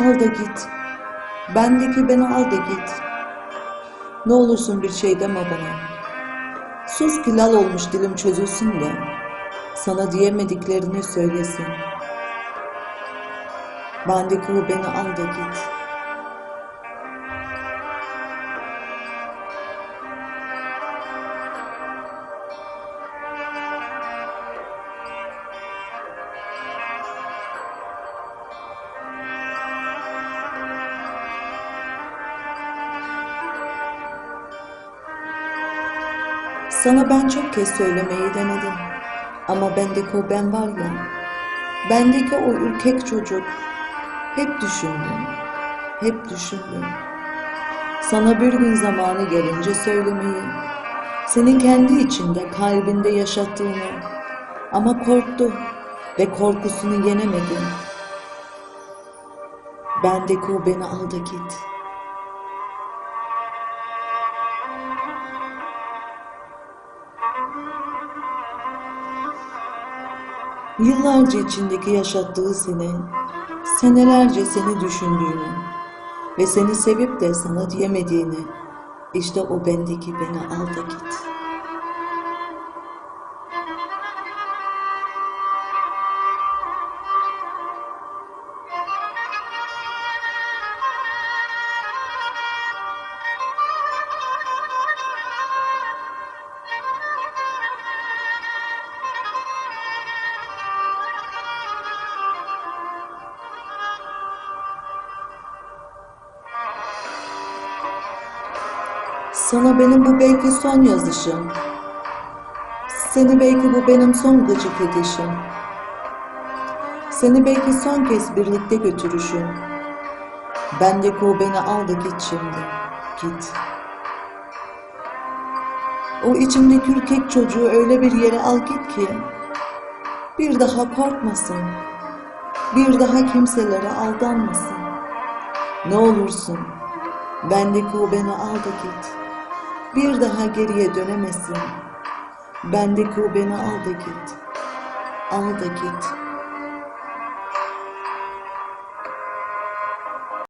Al da git. Bendeki beni al da git. Ne olursun bir şey deme bana. Sus ki lal olmuş dilim çözülsün de. Sana diyemediklerini söylesin. Bendeki o beni al da git. Sana ben çok kez söylemeyi denedim. Ama bendeki o ben var ya, bendeki o ürkek çocuk, hep düşündüm, hep düşündüm. Sana bir gün zamanı gelince söylemeyi, senin kendi içinde, kalbinde yaşattığını ama korktu ve korkusunu yenemedin. Bendeki o beni al da git. Yıllarca içindeki yaşattığı seni, senelerce seni düşündüğünü ve seni sevip de sana diyemediğini, işte o bendeki beni al da git. Sana benim bu belki son yazışım. Seni belki bu benim son gıcık edişim. Seni belki son kez birlikte götürüşüm. Bendeki o beni al da git şimdi. Git. O içimdeki ürkek çocuğu öyle bir yere al git ki bir daha korkmasın. Bir daha kimselere aldanmasın. Ne olursun bendeki o beni al da git. Bir daha geriye dönemesin. Bendeki o beni al da git. Al da git.